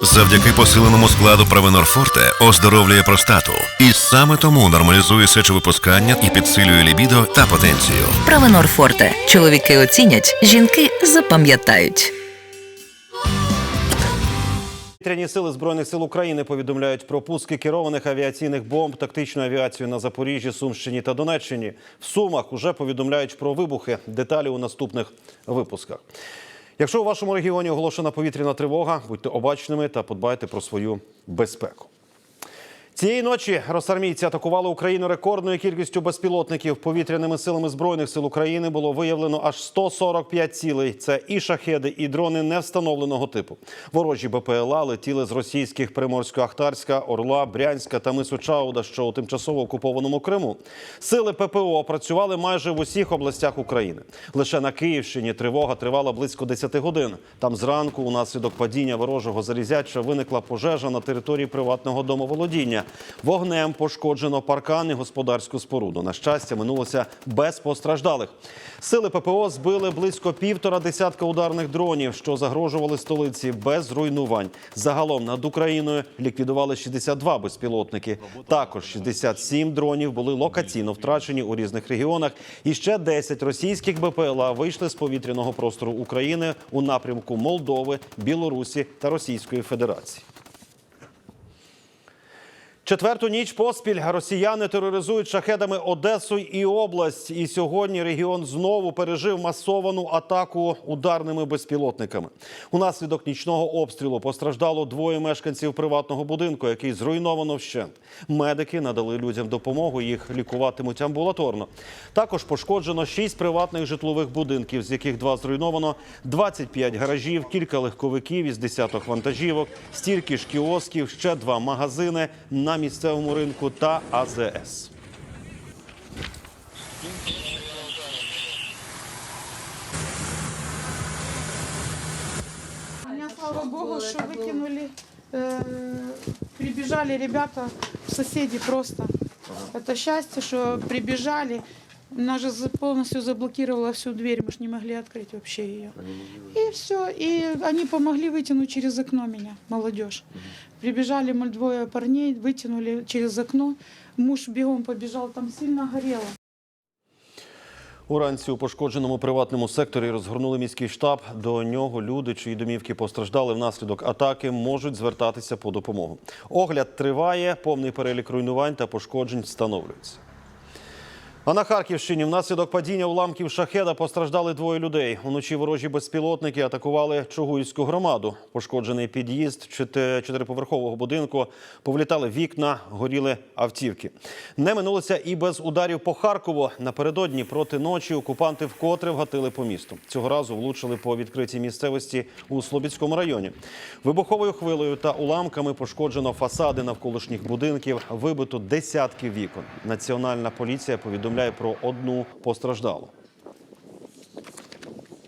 Завдяки посиленому складу Провенор Форте оздоровлює простату. І саме тому нормалізує сечовипускання і підсилює лібідо та потенцію. Правенор Форте. Чоловіки оцінять, жінки запам'ятають. Повітряні сили збройних сил України повідомляють про пуски керованих авіаційних бомб, тактичну авіацію на Запоріжжі, Сумщині та Донеччині. В Сумах уже повідомляють про вибухи. Деталі у наступних випусках. Якщо у вашому регіоні оголошена повітряна тривога, будьте обачними та подбайте про свою безпеку. Цієї ночі росармійці атакували Україну рекордною кількістю безпілотників. Повітряними силами збройних сил України було виявлено аж 145 цілей. Це і шахеди, і дрони невстановленого типу. Ворожі БПЛА летіли з російських Приморсько-Ахтарська, Орла, Брянська та Мису Чауда, що у тимчасово окупованому Криму. Сили ППО працювали майже в усіх областях України. Лише на Київщині тривога тривала близько 10 годин. Там зранку, унаслідок падіння ворожого залізяча, виникла пожежа на території приватного домоволодіння. Вогнем пошкоджено паркан і господарську споруду. На щастя, минулося без постраждалих. Сили ППО збили близько півтора десятка ударних дронів, що загрожували столиці без руйнувань. Загалом над Україною ліквідували 62 безпілотники. Також 67 дронів були локаційно втрачені у різних регіонах. І ще 10 російських БПЛА вийшли з повітряного простору України у напрямку Молдови, Білорусі та Російської Федерації. Четверту ніч поспіль росіяни тероризують шахедами Одесу і область. І сьогодні регіон знову пережив масовану атаку ударними безпілотниками. Унаслідок нічного обстрілу постраждало двоє мешканців приватного будинку, який зруйновано вщент. Медики надали людям допомогу. Їх лікуватимуть амбулаторно. Також пошкоджено шість приватних житлових будинків, з яких два зруйновано, 25 гаражів, кілька легковиків із десяток вантажівок, стільки ж кіосків, ще два магазини на місцевому ринку та АЗС. Меня, слава богу, что выкинули. Э, прибежали ребята, соседи просто. Это счастье, что прибежали. Нас же за- полностью заблокировала всю дверь, мы же не могли открыть вообще ее. И все, и они помогли вытянуть через окно меня, молодежь. Прибежали мы двое парней, вытянули через окно. Муж бегом побежал, там сильно горело. Уранці у пошкодженому приватному секторі розгорнули міський штаб. До нього люди, чиї домівки постраждали внаслідок атаки, можуть звертатися по допомогу. Огляд триває, повний перелік руйнувань та пошкоджень встановлюється. А на Харківщині внаслідок падіння уламків шахеда постраждали двоє людей. Уночі ворожі безпілотники атакували Чугуївську громаду. Пошкоджений під'їзд чотириповерхового будинку. Повлітали вікна, горіли автівки. Не минулося і без ударів по Харкову. Напередодні проти ночі окупанти вкотре вгатили по місту. Цього разу влучили по відкритій місцевості у Слобідському районі. Вибуховою хвилею та уламками пошкоджено фасади навколишніх будинків, вибито десятки вікон. Національна поліція повідомляє про одну постраждалу.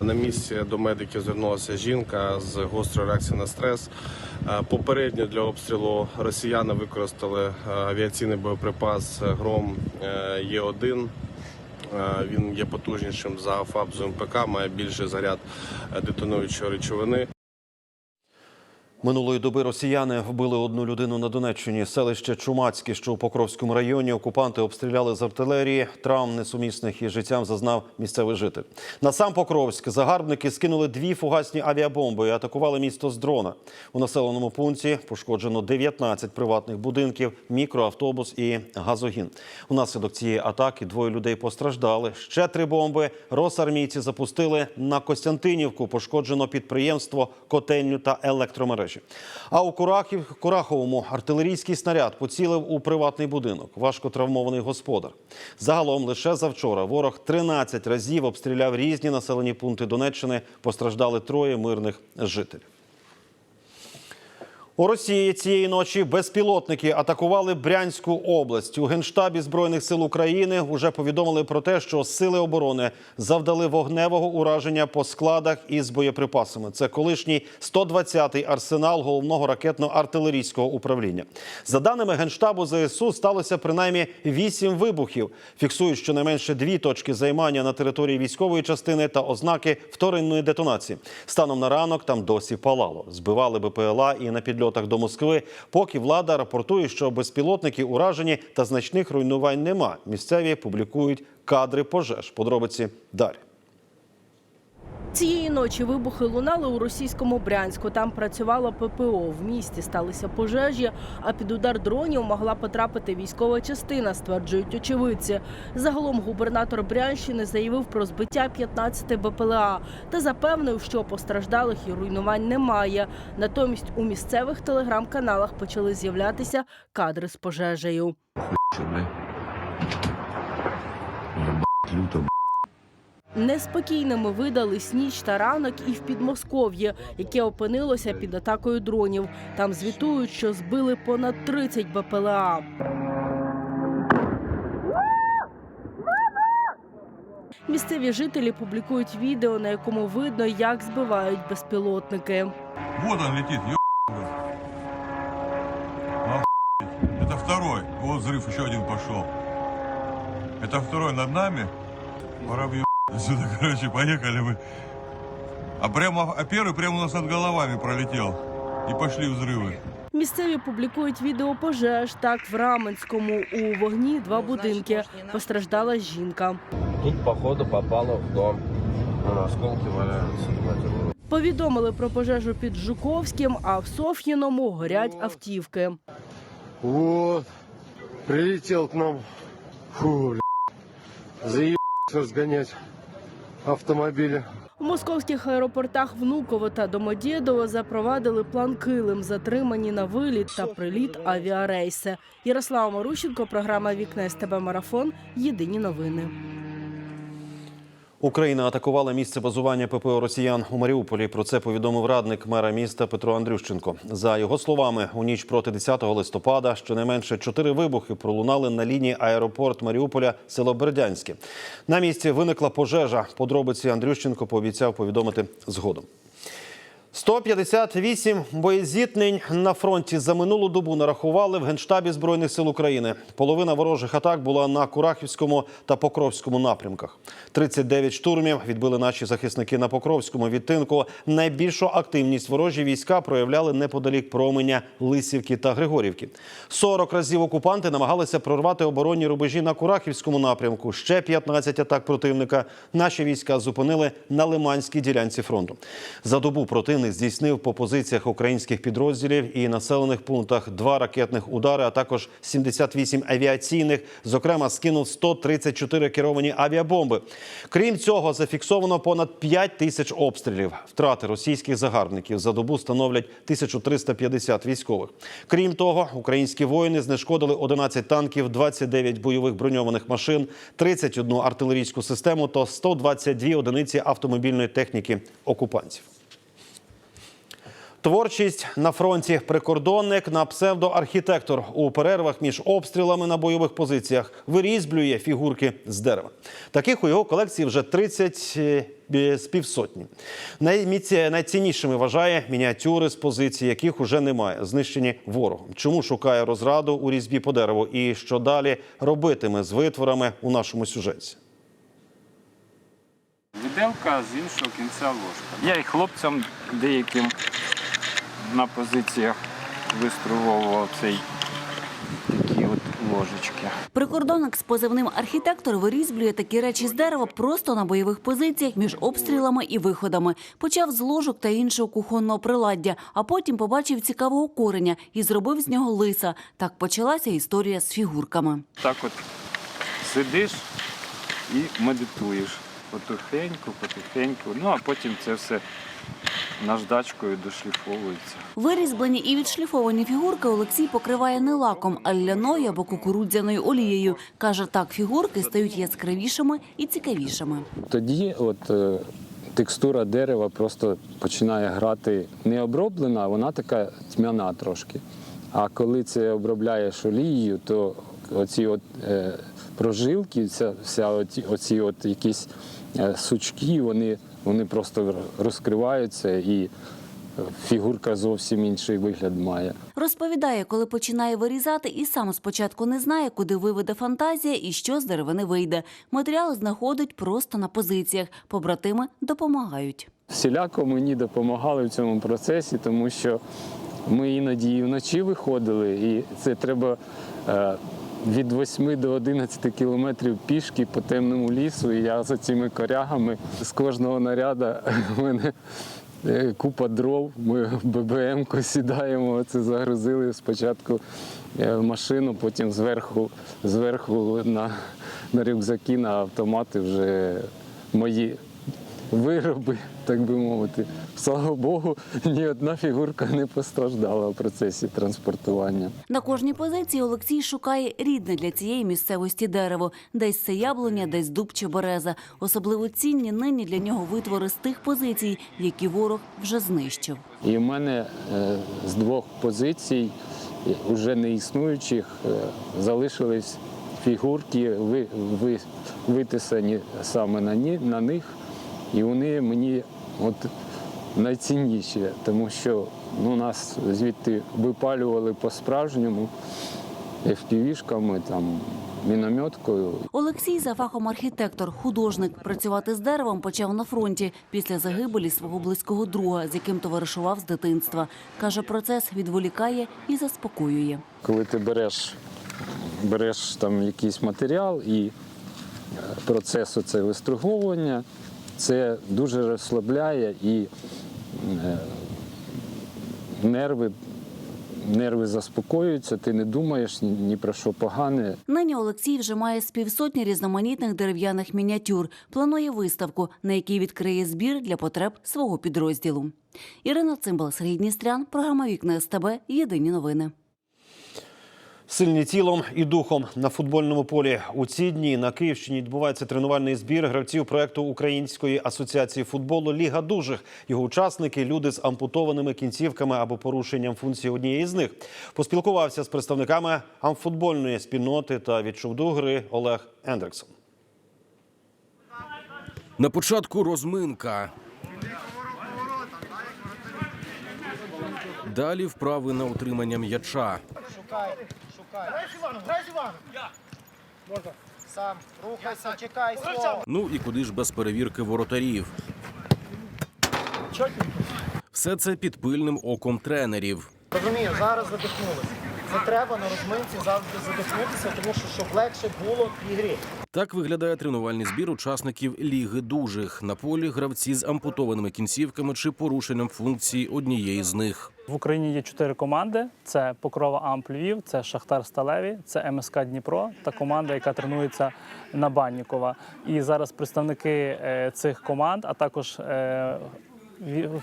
На місці до медиків звернулася жінка з гострою реакцією на стрес. Е, Попередньо для обстрілу росіяни використали е, авіаційний боєприпас Гром е, Є1. Е, Він є потужнішим за ФАБ з МПК, має більший заряд детонуючої речовини. Минулої доби росіяни вбили одну людину на Донеччині. Селище Чумацьке, що у Покровському районі, окупанти обстріляли з артилерії. Травм несумісних із життям зазнав місцевий житель. На сам Покровськ загарбники скинули дві фугасні авіабомби і атакували місто з дрона. У населеному пункті пошкоджено 19 приватних будинків, мікроавтобус і газогін. Унаслідок цієї атаки двоє людей постраждали. Ще три бомби росармійці запустили на Костянтинівку. Пошкоджено підприємство, котельню та електромережі. А у Курахів, Кураховому артилерійський снаряд поцілив у приватний будинок. Важко травмований господар. Загалом лише завчора ворог 13 разів обстріляв різні населені пункти Донеччини. Постраждали троє мирних жителів. У Росії цієї ночі безпілотники атакували Брянську область. У генштабі збройних сил України вже повідомили про те, що сили оборони завдали вогневого ураження по складах із боєприпасами. Це колишній 120-й арсенал головного ракетно-артилерійського управління. За даними генштабу ЗСУ, сталося принаймні вісім вибухів. Фіксують щонайменше дві точки займання на території військової частини та ознаки вторинної детонації. Станом на ранок там досі палало. Збивали БПЛА і на підльотах до Москви. Поки влада рапортує, що безпілотники уражені та значних руйнувань нема. Місцеві публікують кадри пожеж. Подробиці далі. Цієї ночі вибухи лунали у російському Брянську. Там працювало ППО. В місті сталися пожежі, а під удар дронів могла потрапити військова частина, стверджують очевидці. Загалом губернатор Брянщини заявив про збиття 15 БПЛА та запевнив, що постраждалих і руйнувань немає. Натомість у місцевих телеграм-каналах почали з'являтися кадри з пожежею. Че, бля? Ебать, люто, бля. Неспокійними видались ніч та ранок і в Підмосков'ї, яке опинилося під атакою дронів. Там звітують, що збили понад 30 БПЛА. Місцеві жителі публікують відео, на якому видно, як збивають безпілотники. Вот он летит, ё... Охуеть. Это второй. Вот взрыв, еще один пошел. Это второй над нами. Пора в Сюда, короче, поехали мы. А прямо, а первый прямо у нас над головами пролетел. И пошли взрывы. Місцеві публікують відео пожеж. Так, в Раменському у вогні два будинки. Постраждала жінка. Тут, походу, попало в дом. Вон осколки валяются. ебать. Повідомили про пожежу під Жуковським, а в Соф'їному горять автівки. Вот, прилетел к нам. Фу, бля. Заеб разгонять автомобили. У московських аеропортах Внуково та Домодєдово запровадили план Килим, затримані на виліт та приліт авіарейси. Ярослава Марущенко, програма Вікне СТБ Марафон. Єдині новини. Україна атакувала місце базування ППО росіян у Маріуполі. Про це повідомив радник мера міста Петро Андрющенко. За його словами, у ніч проти 10 листопада щонайменше чотири вибухи пролунали на лінії аеропорт Маріуполя село Бердянське. На місці виникла пожежа. Подробиці Андрющенко пообіцяв повідомити згодом. 158 боєзіткнень на фронті за минулу добу нарахували в Генштабі Збройних сил України. Половина ворожих атак була на Курахівському та Покровському напрямках. 39 штурмів відбили наші захисники на Покровському відтинку. Найбільшу активність ворожі війська проявляли неподалік променя Лисівки та Григорівки. 40 разів окупанти намагалися прорвати оборонні рубежі на Курахівському напрямку. Ще 15 атак противника наші війська зупинили на Лиманській ділянці фронту. За добу противник здійснив по позиціях українських підрозділів і населених пунктах два ракетних удари, а також 78 авіаційних. Зокрема, скинув 134 керовані авіабомби. Крім цього, зафіксовано понад 5 тисяч обстрілів. Втрати російських загарбників за добу становлять 1350 військових. Крім того, українські воїни знешкодили 11 танків, 29 бойових броньованих машин, 31 артилерійську систему та 122 одиниці автомобільної техніки окупантів. Творчість на фронті прикордонник на псевдоархітектор у перервах між обстрілами на бойових позиціях вирізблює фігурки з дерева. Таких у його колекції вже 30 е, з півсотні. Найміці- Найціннішими вважає мініатюри з позицій, яких уже немає, знищені ворогом. Чому шукає розраду у різьбі по дереву і що далі робитиме з витворами у нашому сюжеті. Віделка з іншого кінця ложка. Я і хлопцям деяким на позиціях вистрував цей такі от ложечки. Прикордонник з позивним архітектор вирізблює такі речі з дерева просто на бойових позиціях між обстрілами і виходами. Почав з ложок та іншого кухонного приладдя, а потім побачив цікавого кореня і зробив з нього лиса. Так почалася історія з фігурками. Так от сидиш і медитуєш. Потихеньку, потихеньку. Ну а потім це все наждачкою дошліфовується. Вирізблені і відшліфовані фігурки Олексій покриває не лаком, а ляною або кукурудзяною олією. Каже, так фігурки стають яскравішими і цікавішими. Тоді, от е, текстура дерева просто починає грати не оброблена, вона така тьмяна трошки. А коли це обробляєш олією, то оці от, е, прожилки, ця, вся оці, оці от якісь е, сучки, вони, вони просто розкриваються і е, фігурка зовсім інший вигляд має. Розповідає, коли починає вирізати, і сам спочатку не знає, куди виведе фантазія і що з деревини вийде. Матеріал знаходить просто на позиціях. Побратими допомагають. Всіляко мені допомагали в цьому процесі, тому що ми іноді і вночі виходили, і це треба е, від 8 до 11 кілометрів пішки по темному лісу. І я за цими корягами з кожного наряду в мене е, купа дров. Ми в ББМ-ку сідаємо. Це загрузили спочатку е, в машину, потім зверху, зверху на, на рюкзаки, на автомати вже мої вироби, так би мовити. Слава Богу, ні одна фігурка не постраждала в процесі транспортування. На кожній позиції Олексій шукає рідне для цієї місцевості дерево. Десь це яблуня, десь дуб чи береза. Особливо цінні нині для нього витвори з тих позицій, які ворог вже знищив. І в мене е, з двох позицій, вже не існуючих, е, залишились фігурки, ви, витисані саме на, ні, на них. І вони мені от найцінніші, тому що ну, нас звідти випалювали по-справжньому FPV-шками, там, мінометкою. Олексій за фахом архітектор, художник. Працювати з деревом почав на фронті після загибелі свого близького друга, з яким товаришував з дитинства. Каже, процес відволікає і заспокоює. Коли ти береш, береш там якийсь матеріал і е, процес оце виструговування, це дуже розслабляє і е, нерви, нерви заспокоюються, ти не думаєш ні, про що погане. Нині Олексій вже має з півсотні різноманітних дерев'яних мініатюр. Планує виставку, на якій відкриє збір для потреб свого підрозділу. Ірина Цимбал, Сергій Дністрян, програма Вікна СТБ. Єдині новини. Сильні тілом і духом на футбольному полі у ці дні на Київщині відбувається тренувальний збір гравців проекту Української асоціації футболу Ліга дужих. Його учасники люди з ампутованими кінцівками або порушенням функції однієї з них. Поспілкувався з представниками амфутбольної спільноти та відчув до гри Олег Ендрексон. На початку розминка. Далі вправи на утримання м'яча. Шукай, шукай. Грай Я. Можна. Сам, рухайся, чекай, слово. Ну і куди ж без перевірки воротарів. Все це під пильним оком тренерів. Розумію, зараз задихнулися. Це треба на розминці завжди задихнутися, тому що щоб легше було в ігрі. Так виглядає тренувальний збір учасників Ліги дужих. На полі гравці з ампутованими кінцівками чи порушенням функції однієї з них. В Україні є чотири команди: це Покрова Амп Львів, це Шахтар Сталеві, це МСК Дніпро та команда, яка тренується на Баннікова. І зараз представники е, цих команд, а також е,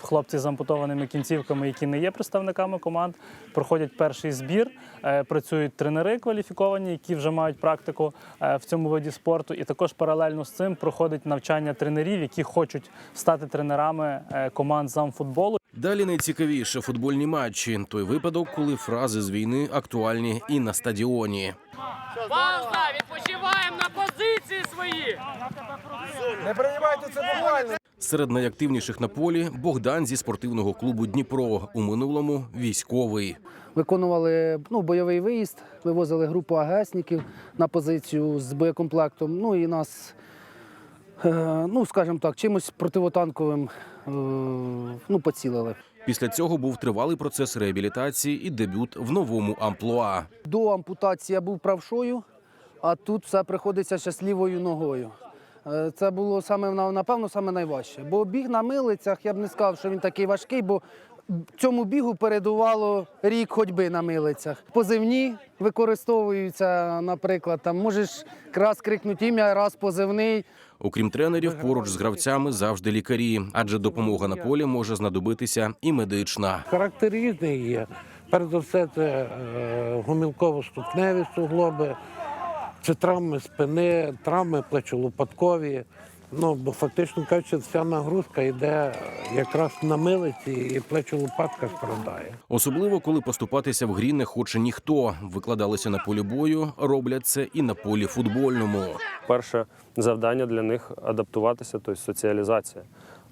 хлопці з ампутованими кінцівками, які не є представниками команд, проходять перший збір. Е, Працюють тренери кваліфіковані, які вже мають практику е, в цьому виді спорту. І також паралельно з цим проходить навчання тренерів, які хочуть стати тренерами е, команд з амфутболу. Далі найцікавіше футбольні матчі. Той випадок, коли фрази з війни актуальні і на стадіоні. Пауза! Відпочиваємо на позиції свої! Не приймайте це буквально. Серед найактивніших на полі Богдан зі спортивного клубу Дніпро. У минулому військовий. Виконували ну, бойовий виїзд, вивозили групу агесників на позицію з боєкомплектом. Ну і нас, е, ну скажімо так, чимось противотанковим е, ну, поцілили. Після цього був тривалий процес реабілітації і дебют в новому амплуа. До ампутації я був правшою, а тут все приходиться ще з лівою ногою. Е, Це було саме на- напевно саме найважче. Бо біг на милицях, я б не сказав, що він такий важкий, бо цьому бігу передувало рік ходьби на милицях. Позивні використовуються, наприклад, там можеш раз крикнути ім'я, раз позивний. Окрім тренерів, поруч з гравцями завжди лікарі, адже допомога на полі може знадобитися і медична. Характер різний є. Перш за все, це е, гомілково-ступневі суглоби, це травми спини, травми плечолопаткові, Ну, бо фактично кажучи, вся нагрузка йде якраз на милиці і плечо лопатка страдає. Особливо коли поступатися в грі не хоче ніхто. Викладалися на полі бою, роблять це і на полі футбольному. Перше завдання для них адаптуватися, тобто соціалізація.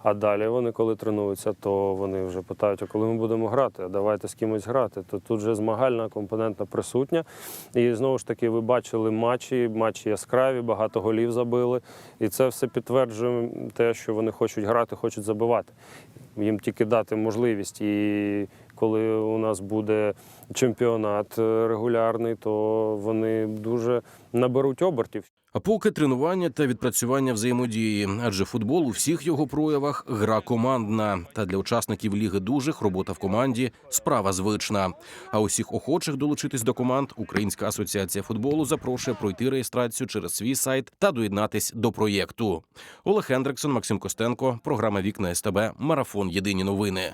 А далі вони, коли тренуються, то вони вже питають, а коли ми будемо грати, а давайте з кимось грати. То тут вже змагальна компонентна присутня. І знову ж таки, ви бачили матчі, матчі яскраві, багато голів забили. І це все підтверджує те, що вони хочуть грати, хочуть забивати. Їм тільки дати можливість. І коли у нас буде чемпіонат е, регулярний, то вони дуже наберуть обертів. А поки тренування та відпрацювання взаємодії, адже футбол у всіх його проявах гра командна. Та для учасників ліги дужих робота в команді справа звична. А усіх охочих долучитись до команд Українська асоціація футболу запрошує пройти реєстрацію через свій сайт та доєднатись до проєкту. Олег Хендриксон, Максим Костенко, програма Вікна СТБ, марафон Єдині новини.